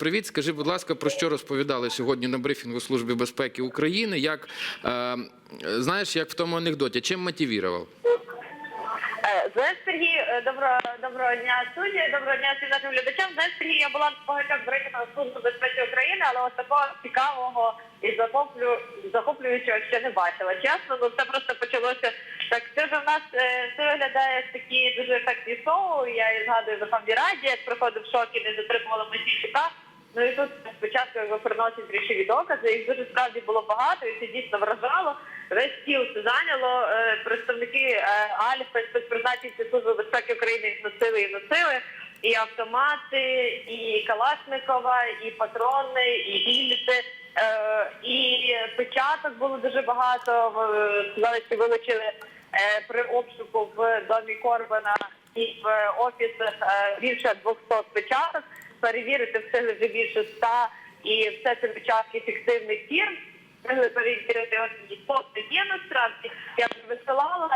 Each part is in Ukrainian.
Привіт, скажи, будь ласка, про що розповідали сьогодні на брифінгу Служби безпеки України? Як е, знаєш, як в тому анекдоті, чим мотивував? Е, Знаєш, Сергій, е, доброго, доброго дня студія, доброго дня всім нашим глядачам. Знаєш, Сергій, я була на багатьох брифінгах Служби безпеки України, але ось такого цікавого і захоплю, захоплюючого ще не бачила. Чесно, ну це просто почалося так. Це ж у нас е, це виглядає такі дуже ефектні шоу. Я і згадую за Раді, як проходив шок і не затримували Мосійчука. Ну і тут спочатку якби приносять рішові докази, їх дуже справді було багато, і це дійсно вражало. Весь стіл це зайняло. Е, Представники е, Альфа, спецпризначенці Служби безпеки України їх носили і носили. І автомати, і Калашникова, і патрони, і гільзи, е, і печаток було дуже багато. Сказали, що вилучили при обшуку в домі Корбана і в офісах більше 200 печаток. Перевірити встигли вже більше 100, і все це печатки фіктивних фірм. Встигли перевірити от фото є насправді. Я висилала,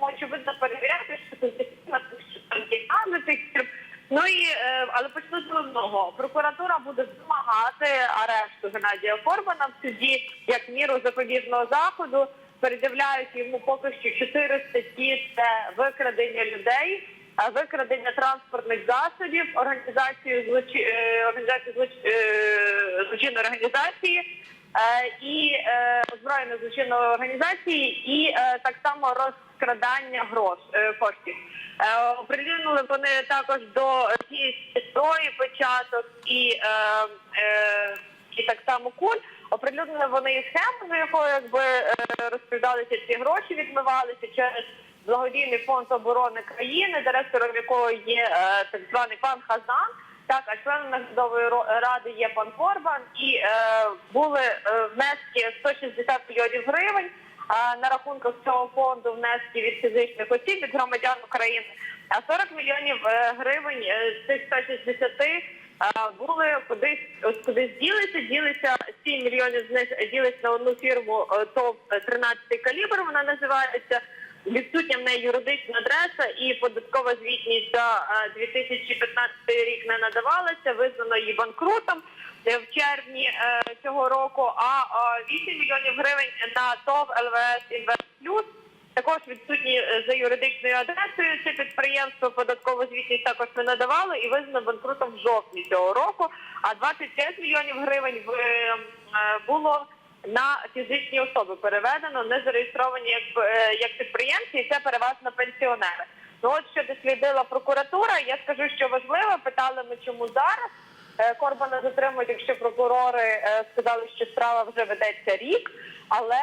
очевидно перевіряти, що це там цих фірм. Ну і е, але почну з головного. Прокуратура буде вимагати арешту Геннадія Корбана в суді як міру запобіжного заходу. Передивляють йому поки що чотири статті: це викрадення людей, викрадення транспортних засобів, злочи... е, організацію злоч... е, злочинної організації е, і е, озброєної злочинної організації, і е, так само розкрадання грош е, коштів. Е, Оприлюднили вони також до зброї початок і, е, е, і так само куль. Оприлюднили вони і схему, за якою якби е, розповідалися ці гроші, відмивалися через благодійний фонд оборони країни, директором якого є е, так званий пан Хазан. Так, а членом наглядової ради є пан Корбан, і е, були е, внески 160 мільйонів гривень. А на рахунках цього фонду внески від фізичних осіб від громадян України. А 40 мільйонів е, гривень е, з цих 160 е, були кудись кудись ділися. Ділися 7 мільйонів з них ділись на одну фірму е, ТОВ 13 калібр. Вона називається. Відсутня в неї юридична адреса і податкова звітність за е, 2015 рік не надавалася, визнано її банкрутом е, в червні е, цього року. А е, 8 мільйонів гривень на ТОВ ЛВС Інвест Плюс також відсутні е, за юридичною адресою. Це підприємство податкову звітність також не надавало і визнано банкрутом в жовтні цього року. А 25 мільйонів гривень е, було на фізичні особи переведено, не зареєстровані як, е, як підприємці, і це переважно пенсіонери. Ну от що дослідила прокуратура, я скажу, що важливо, питали ми, чому зараз. Е, Корбана затримують, якщо прокурори е, сказали, що справа вже ведеться рік. Але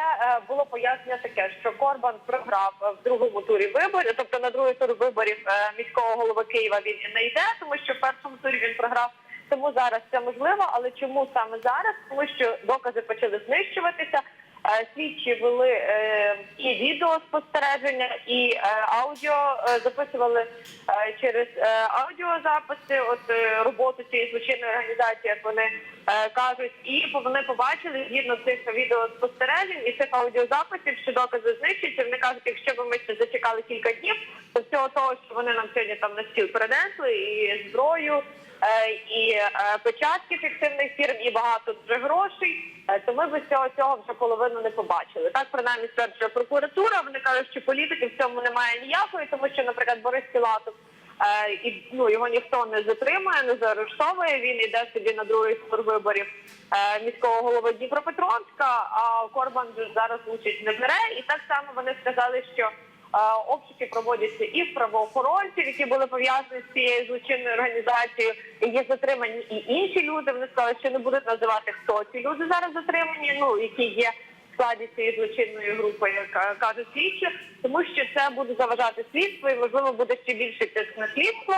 було пояснення таке, що Корбан програв в другому турі виборів, тобто на другий тур виборів міського голови Києва він не йде, тому що в першому турі він програв. Тому зараз це можливо, але чому саме зараз? Тому що докази почали знищуватися. Е, Слідчі вели е, і відеоспостереження, і е, аудіо записували через аудіозаписи. От роботу цієї злочинної організації, як вони кажуть, і вони побачили згідно цих відеоспостережень і цих аудіозаписів, що докази знищуються. Вони кажуть, якщо б ми ще зачекали кілька днів, то всього того, що вони нам сьогодні там на стіл принесли, і зброю. Е, І е, печатки фіктивних фірм, і багато вже грошей. е, То ми б цього цього вже половину не побачили. Так принаймні стверджує прокуратура. Вони кажуть, що політики в цьому немає ніякої, тому що, наприклад, Борис Філатов і ну його ніхто не затримує, не заарештовує. Він іде собі на другий тур виборів міського голови Дніпропетровська. А Корбан зараз участь не бере. І так само вони сказали, що. Обшуки проводяться і в правоохоронців, які були пов'язані з цією злочинною організацією. Є затримані і інші люди. Вони сказали, що не будуть називати хто ці люди зараз затримані. Ну які є в складі цієї злочинної групи, як е, кажуть слідчі, тому що це буде заважати слідство, і можливо буде ще більше тиск на слідство.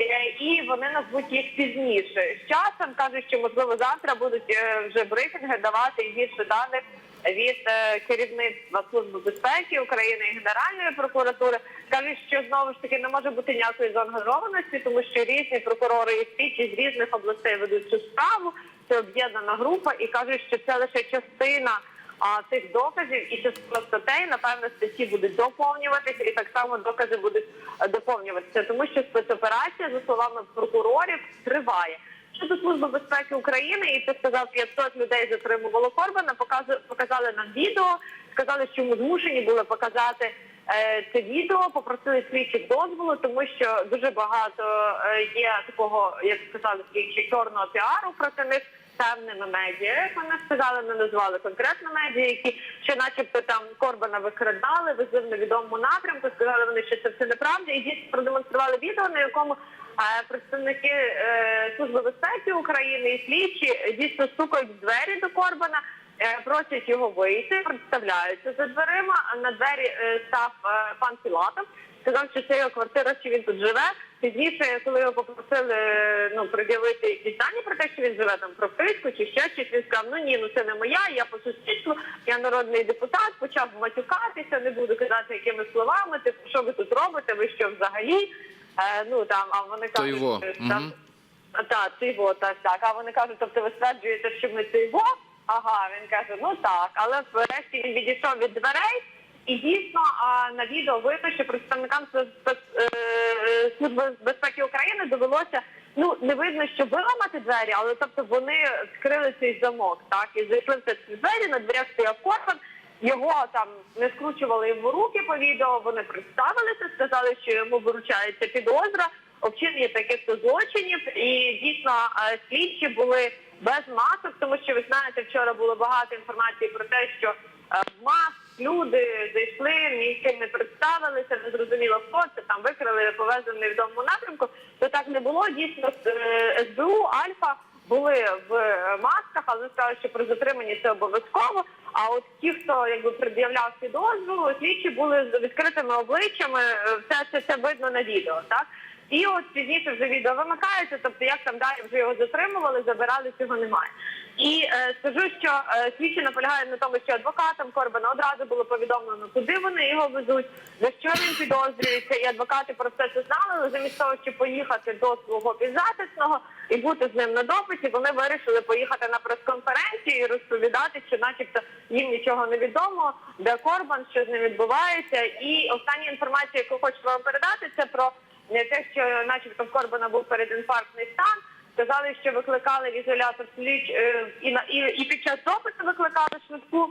Е, І вони назвуть їх пізніше. З часом кажуть, що можливо завтра будуть е, вже брифінги давати і більше даних від е, керівництва служби безпеки України і Генеральної прокуратури. Кажуть, що знову ж таки не може бути ніякої заангажованості, тому що різні прокурори і слідчі з різних областей ведуть цю справу. Це об'єднана група, і кажуть, що це лише частина а, тих доказів і частина статей, напевно, статті будуть доповнюватися, і так само докази будуть е, доповнюватися, тому що спецоперація, за словами прокурорів, триває. Щодо служби безпеки України, і ти сказав, 500 людей затримувало Корбана. Показали, нам відео, сказали, що ми змушені були показати е, це відео, попросили слідчих дозволу, тому що дуже багато е, є такого, як сказали слідчі, чорного піару проти них певними медіа, як вони сказали, не назвали конкретно медіа, які ще начебто там Корбана викрадали, везли в невідомому напрямку, сказали вони, що це все неправда, і дійсно продемонстрували відео, на якому представники е, Служби безпеки України і слідчі дійсно стукають в двері до Корбана. е, Просять його вийти, представляються за дверима. На двері е, став пан Філатов. Сказав, що це його квартира, що він тут живе. Пізніше, коли його попросили ну пред'явити якісь дані про те, що він живе там прописку чи ще щось, він сказав, ну ні, ну це не моя, я по сусідству, я народний депутат, почав матюкатися, не буду казати якими словами, типу, що ви тут робите, ви що взагалі? Е, ну там, а вони кажуть, що мгм. там а, Так, це так, так. А вони кажуть, тобто ви стверджуєте, що ми його? Ага, він каже, ну так. Але врешті він відійшов від дверей, і дійсно а, на відео видно, що представникам е, Служби безпеки України довелося. Ну не видно, що виламати двері, але тобто вони вскрили цей замок, так і зайшли в ці двері. На дверях стояв Корбан. Його там не скручували йому руки по відео. Вони представилися, сказали, що йому виручається підозра вчинення таких то злочинів. І дійсно е, слідчі були без масок, тому що ви знаєте, вчора було багато інформації про те, що е, в маск люди зайшли, ні з не представилися, не зрозуміло хто це там викрили, повезли в невідомому напрямку. То так не було. Дійсно, е, СБУ Альфа були в масках, але сказали, що при затриманні це обов'язково. А от ті, хто якби пред'являв підозру, слідчі були з відкритими обличчями. е, Все це, це видно на відео, так. І от пізніше вже відео вимикається, тобто як там далі вже його затримували, забирали, цього немає. І е, скажу, що е, слідчі наполягають на тому, що адвокатам Корбана одразу було повідомлено, куди вони його везуть, за що він підозрюється, і адвокати про це це знали, але замість того, щоб поїхати до свого підзахисного і бути з ним на допиті, вони вирішили поїхати на прес-конференцію і розповідати, що начебто їм нічого не відомо, де Корбан, що з ним відбувається. І остання інформація, яку хочу вам передати, це про не те, що начебто в Корбана був передінфарктний стан. Сказали, що викликали в ізолятор слідч е, і і, і під час допиту викликали швидку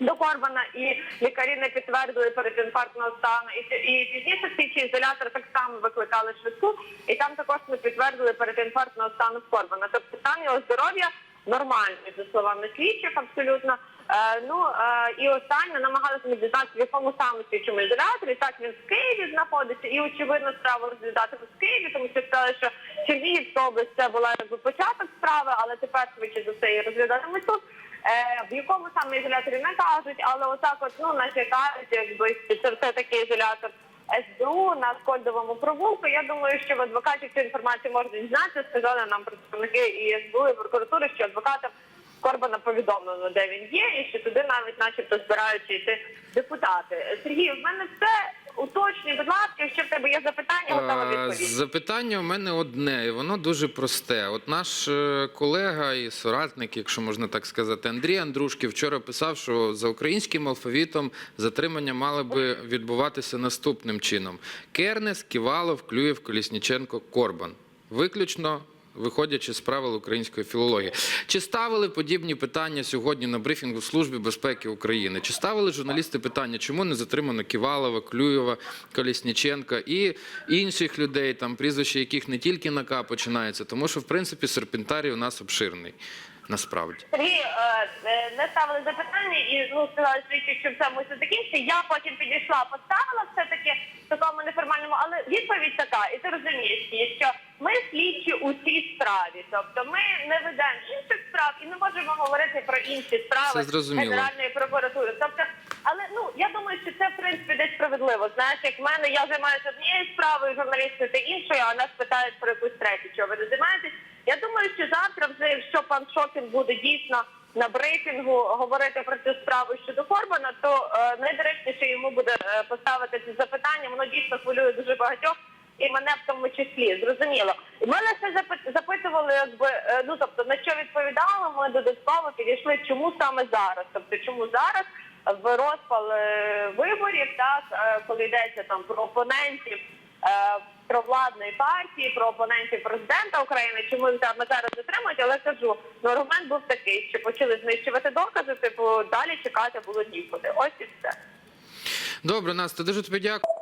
до Корбана, і лікарі не підтвердили передінфарктного стану. І, і пізніше слідчий ізолятор так само викликали швидку, і там також не підтвердили передінфарктного стану в Корбана. Тобто стан його здоров'я нормальний, за словами слідчих, абсолютно. Е, ну е, і останнє намагалися ми дізнатися, в якому саме слідчому ізоляторі. Так він в Києві знаходиться, і очевидно справу розглядати в Києві, тому що сказали, що Чернігівська область це була якби початок справи, але тепер швидше за все її розглядатимуть тут. Е, в якому саме ізоляторі не кажуть, але отак, от ну наче кажуть, якби це все таки ізолятор. СБУ на Скольдовому провулку. Я думаю, що в адвокатів цю інформацію можна дізнатися. Сказали нам представники і СБУ, і прокуратури, що адвокатам Корбана повідомлено, де він є, і що туди навіть, начебто, збираються йти депутати. Сергій, в мене все уточнюй, будь ласка, якщо в тебе є запитання, готова Е, відповісти. Запитання у мене одне, і воно дуже просте. От наш е, колега і соратник, якщо можна так сказати, Андрій Андрушків вчора писав, що за українським алфавітом затримання мали би відбуватися наступним чином: Кернес, Ківалов, Клюєв, Колісніченко, Корбан. Виключно. Виходячи з правил української філології, чи ставили подібні питання сьогодні на брифінгу Служби безпеки України? Чи ставили журналісти питання, чому не затримано Ківалова, Клюєва, Колісніченка і інших людей, там прізвища яких не тільки на К починається, тому що в принципі серпентарій у нас обширний. Насправді Сергій е, е, не ставили запитання і ну сказали що все мусить закінчити. Я потім підійшла, поставила все таки в такому неформальному, але відповідь така, і ти розумієш, що ми слідчі у цій справі, тобто ми не ведемо інших справ і не можемо говорити про інші справи. Генеральної прокуратури. Тобто, але ну я думаю, що це в принципі десь справедливо. Знаєш, як в мене я займаюся однією справою, журналісти та іншою, а нас питають про якусь третю. Чого ви не займаєтесь? Я думаю, що завтра, вже якщо пан Шокін буде дійсно на брифінгу говорити про цю справу щодо Корбана, то е, найдоречніше йому буде е, поставити це запитання. Воно дійсно хвилює дуже багатьох. І мене в тому числі зрозуміло. І мене ще запит- запитували, якби е, ну тобто на що відповідали. Ми додатково підійшли, чому саме зараз? Тобто, чому зараз в розпал е, виборів, так коли йдеться там про опонентів провладної партії, про опонентів президента України. Чому саме зараз затримують? Але кажу, ну аргумент був такий, що почали знищувати докази. Типу далі чекати було нікуди. Ось і все. Добре, Настя, дуже тобі дякую.